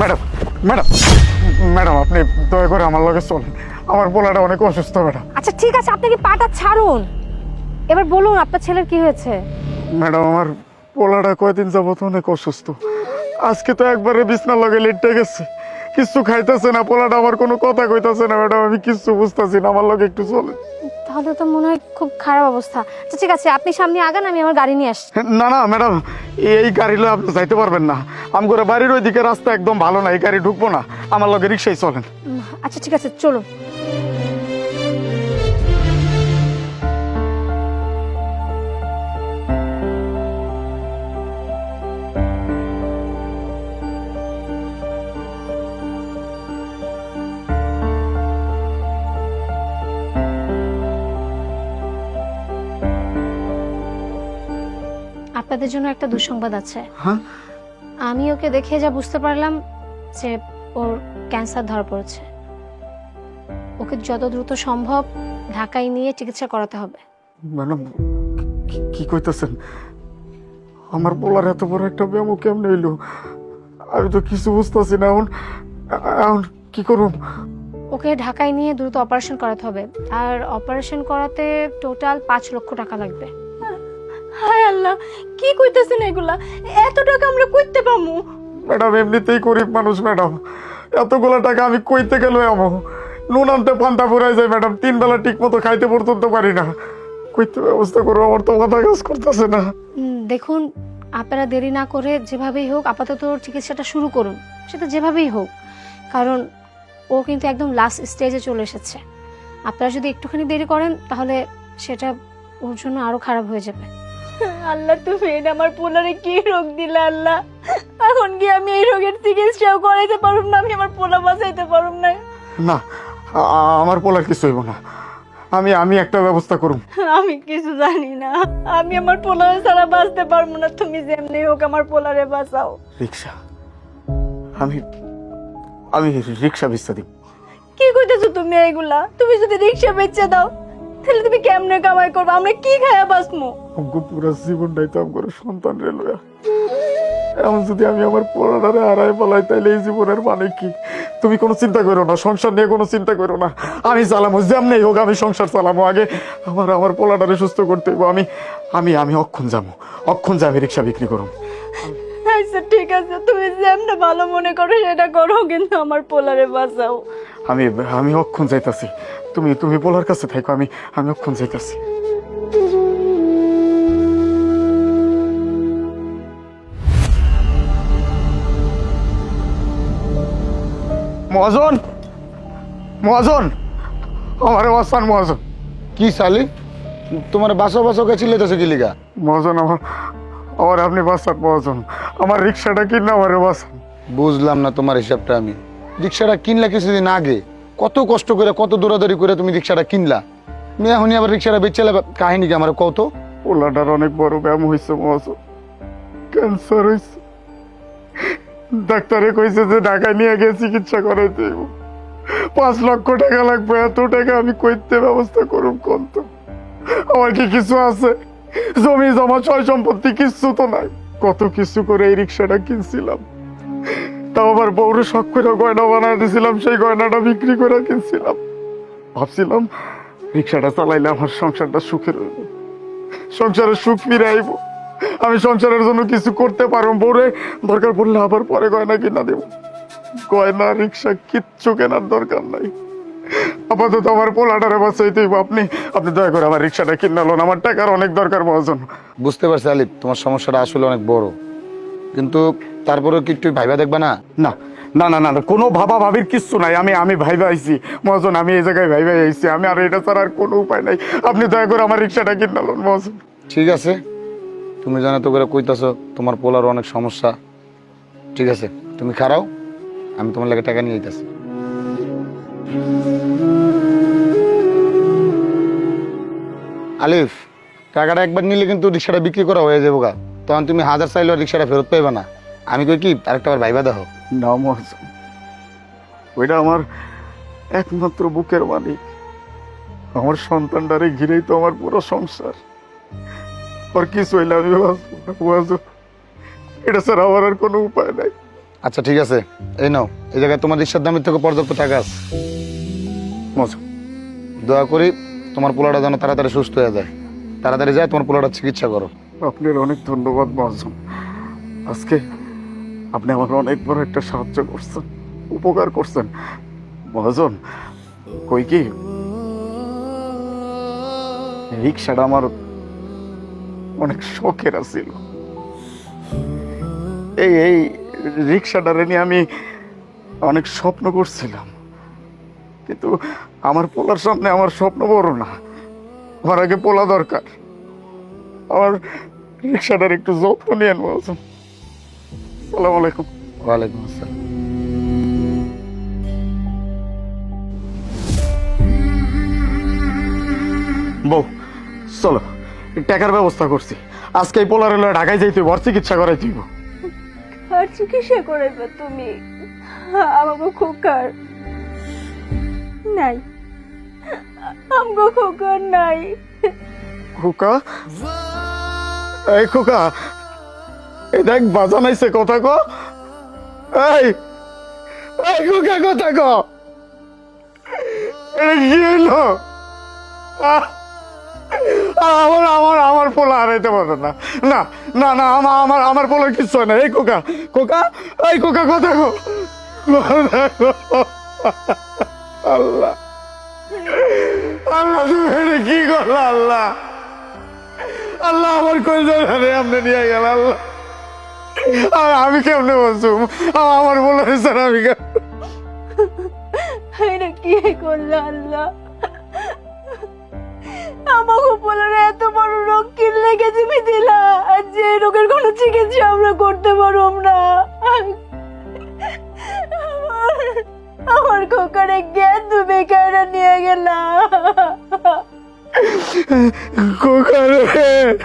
Madam madam madam আপনি দয়া করে আমার লগে চলেন। আমার পোলাটা অনেক অসুস্থ ম্যাডাম। আচ্ছা ঠিক আছে আপনি কি পাটা ছাড়ুন। এবার বলুন আপনার ছেলের কি হয়েছে? ম্যাডাম আমার পোলাটা কয়দিন যাবত অনেক অসুস্থ। আজকে তো একবারে বিছনার লগে লেটে গেছে। কিচ্ছু খাইতেছে না পোলাটা আমার কোনো কথা কইতাছে না ম্যাডাম আমি কিচ্ছু বুঝতেছি না আমার লগে একটু চলে তাহলে তো মনে হয় খুব খারাপ অবস্থা। আচ্ছা ঠিক আছে আপনি সামনে আগান আমি আমার গাড়ি নিয়ে আসছি। না না ম্যাডাম এই গাড়ি লয়ে আপনি যাইতে পারবেন না। আমগরে বাড়ির ওইদিকে রাস্তা একদম ভালো না এই গাড়ি ঢুকবো না। আমার লগে রিক্সায় চলেন। আচ্ছা ঠিক আছে চলুন। আপনাদের জন্য একটা দুঃসংবাদ আছে। হ্যাঁ? আমি ওকে দেখে যা বুঝতে পারলাম যে ওর ক্যান্সার ধরা পড়েছে। ওকে যত দ্রুত সম্ভব ঢাকায় নিয়ে চিকিৎসা করাতে হবে। ম্যাডাম কি- কইতেছেন? আমার বলার এত বড় একটা ব্যায়াম কেমনে হইল? আমি তো কিছু বুঝতেছি না এখন এখন কি করুম? ওকে ঢাকায় নিয়ে দ্রুত অপারেশন করাতে হবে। আর অপারেশন করাতে টোটাল পাঁচ লক্ষ টাকা লাগবে। হায় আল্লাহ কি কইতেছেন এগুলা? এত টাকা আমরা কইতে পামু? ম্যাডাম এমনিতেই গরিব মানুষ ম্যাডাম। এতগুলো টাকা আমি কইতে গেল এমন নুন আনতে পান্তা ফুরাই যায় ম্যাডাম। তিন বেলা ঠিক মতো খাইতে পর্যন্ত পারি না। কইতে ব্যবস্থা করব আমার তো মাথা কাজ করতেছে না। দেখুন আপনারা দেরি না করে যেভাবেই হোক আপাতত ওর চিকিৎসাটা শুরু করুন। সেটা যেভাবেই হোক কারণ ও কিন্তু একদম লাস্ট স্টেজে চলে এসেছে। আপনারা যদি একটুখানি দেরি করেন তাহলে সেটা ওর জন্য আরও খারাপ হয়ে যাবে। আল্লাহ তুমি এটা আমার পোলারে কি রোগ দিলা আল্লাহ? এখন কি আমি এই রোগের চিকিৎসাও করাইতে পারুম না? আমি আমার পোলা বাঁচাইতে পারুম না? না আমার বলার কিছু হইব না। আমি আমি একটা ব্যবস্থা করুম। আমি কিছু জানি না। আমি আমার পোলারে ছাড়া বাঁচতে পারব না। তুমি যেমনি হোক আমার পোলারে বাঁচাও। রিক্সা। আমি আমি রিক্সা বিস্তা দিব। কি কইতেছো তুমি এগুলা তুমি যদি রিক্সা বেচে দাও তাহলে তুমি কেমনে কামাই করবে? আমরা কি খায়া বাঁচমু? আমগো পুরা জীবনটাই তো আমগো সন্তান রে লয়া। এমন যদি আমি আমার পড়াটারে হারাই পালাই তাইলে এই জীবনের মানে কি? তুমি কোনো চিন্তা করো না সংসার নিয়ে কোনো চিন্তা করো না। আমি চালামো যেমনি হোক আমি সংসার চালামো। আগে আমার আমার পোলাটারে সুস্থ করতে হইব। আমি আমি আমি অক্ষণ যাব অক্ষণ যাব রিক্সা বিক্রি করুম। আচ্ছা ঠিক আছে তুমি যেমনে ভালো মনে করো সেটা করো কিন্তু আমার পোলারে বাঁচাও। আমি আমি অক্ষণ যাইতাছি। তুমি তুমি পোলার কাছে থাকো আমি আমি অক্ষণ যাইতাছি। মহাজন মহাজন আমার অস্থান মহাজন। কি সালি তোমার বাসা বাসা কে চিল্লাইতেছে কি লিগা? মহাজন আমার আমার আপনি বাসান মহাজন। আমার রিক্সাটা কিনা আমার বাসান বুঝলাম না তোমার হিসাবটা আমি। রিক্সাটা কিনলা কিছুদিন আগে। কত কষ্ট করে কত দৌড়াদৌড়ি করে তুমি রিক্সাটা কিনলা? তুমি এখনই আবার রিক্সাটা বেচলে কাহিনী কি আমার কত পোলাটার অনেক বড় ব্যায়াম হয়েছে মহাজন। ক্যান্সার হয়েছে ডাক্তারে কইছে যে ঢাকায় নিয়ে গিয়ে চিকিৎসা করাইতে। পাঁচ লক্ষ টাকা লাগবে, এত টাকা আমি কইতে ব্যবস্থা করুম কোন তো? আমার কি কিছু আছে? জমি জমা ছয় সম্পত্তি কিচ্ছু তো নাই। কত কিছু করে এই রিক্সাটা কিনছিলাম। তাও আবার বউরে শখ করে গয়না বানায় দিয়েছিলাম সেই গয়নাটা বিক্রি করে কিনছিলাম। ভাবছিলাম রিক্সাটা চালাইলে আমার সংসারটা সুখের হইব সংসারের সুখ ফিরে আইব আমি সংসারের জন্য কিছু করতে পারব বউরে। দরকার পড়লে আবার পরে গয়না কিনা দেব। গয়না রিক্সা কিচ্ছু কেনার দরকার নাই। আপাতত আমার পোলাটারে বাঁচাইতে আপনি। আপনি দয়া করে আমার রিক্সাটা কিনা লোন। আমার টাকার অনেক দরকার মহাজন। বুঝতে পারছি আলিফ তোমার সমস্যাটা আসলে অনেক বড়। কিন্তু তারপরেও কি একটু ভাইবা দেখবা না? না না না না না, কোনো ভাবা ভাবির কিচ্ছু নাই। আমি আমি ভাইবা আইছি। মহাজন আমি এই জায়গায় ভাইবা আইছি। আমি আর এটা ছাড়া আর কোনো উপায় নাই। আপনি দয়া করে আমার রিক্সাটা কিনা লোন মহাজন। ঠিক আছে। তুমি জানো তো করে কইতাছ, তোমার পোলার অনেক সমস্যা। ঠিক আছে, তুমি খারাও, আমি তোমার লাগে টাকা নিয়ে যেতেছি আলিফ, টাকাটা একবার নিলে কিন্তু রিক্সাটা বিক্রি করা হয়ে যাব গা। তখন তুমি হাজার চাইলেও রিক্সাটা ফেরত পাইবে না। আমি কই কি, আরেকটা বার ভাইবা মহাজন ওইটা আমার একমাত্র বুকের মালিক। আমার সন্তানটারে ঘিরেই তো আমার পুরো সংসার। ওর কিছু হইলে আমি বাঁচবো এটা ছাড়া আমার আর কোনো উপায় নাই। আচ্ছা ঠিক আছে। এই নাও এই জায়গায় তোমার রিক্সার দামের থেকে পর্যাপ্ত টাকা আছে। মজম দয়া করি তোমার পোলাটা যেন তাড়াতাড়ি সুস্থ হয়ে যায়। তাড়াতাড়ি যায় তোমার পোলাটার চিকিৎসা করো। আপনার অনেক ধন্যবাদ মহাজন। আজকে আপনি আমার অনেক বড় একটা সাহায্য করছেন উপকার করছেন। মহাজন কই কি? রিক্সাটা আমার অনেক শখের আছিল। এই এই রিক্সাটারে নিয়ে আমি অনেক স্বপ্ন করছিলাম। কিন্তু আমার পোলার সামনে আমার স্বপ্ন বড় না। আমার আগে পোলা দরকার। আমার রিক্সাটার একটু যত্ন নিয়েন বলছেন সালাম আলাইকুম। ওয়ালাইকুম আসসালাম। বউ চলো। টাকার ব্যবস্থা করছি। আজকে এই পোলার এলো ঢাকায় যাইতে হইব, চিকিৎসা করাই দিব আর চিকিৎসা করাইবে তুমি? আমাকে খোকার নাই। আমাকে খোকার নাই। খোকা? এই খোকা এই দেখ বাজান আইছে কথা ক। এই এই খোকা কথা ক। এটা কি হইল আহ! আমার আমার আমার পোলা হারাইতে পারবে না। না না না, আমার আমার আমার পোলা কিচ্ছু হয় না। এই খোকা খোকা, এই খোকা কথা কথা আল্লাহ। আল্লাহ, তুমি কি করল, আল্লাহ? আল্লাহ, আমার কই জানে আপনি নিয়ে গেল, আল্লাহ? আর আমি কেমনে বলছুম আমার বলে স্যার আমি এটা কি করল, আল্লাহ? আমাকে বলার এত বড় রোগ কিনলে গেছে দিলা? আর যে রোগের কোনো চিকিৎসা আমরা করতে পারব না। আমার- খোকারে জ্ঞান তুমি কেন নিয়ে গেলা। খোকা রে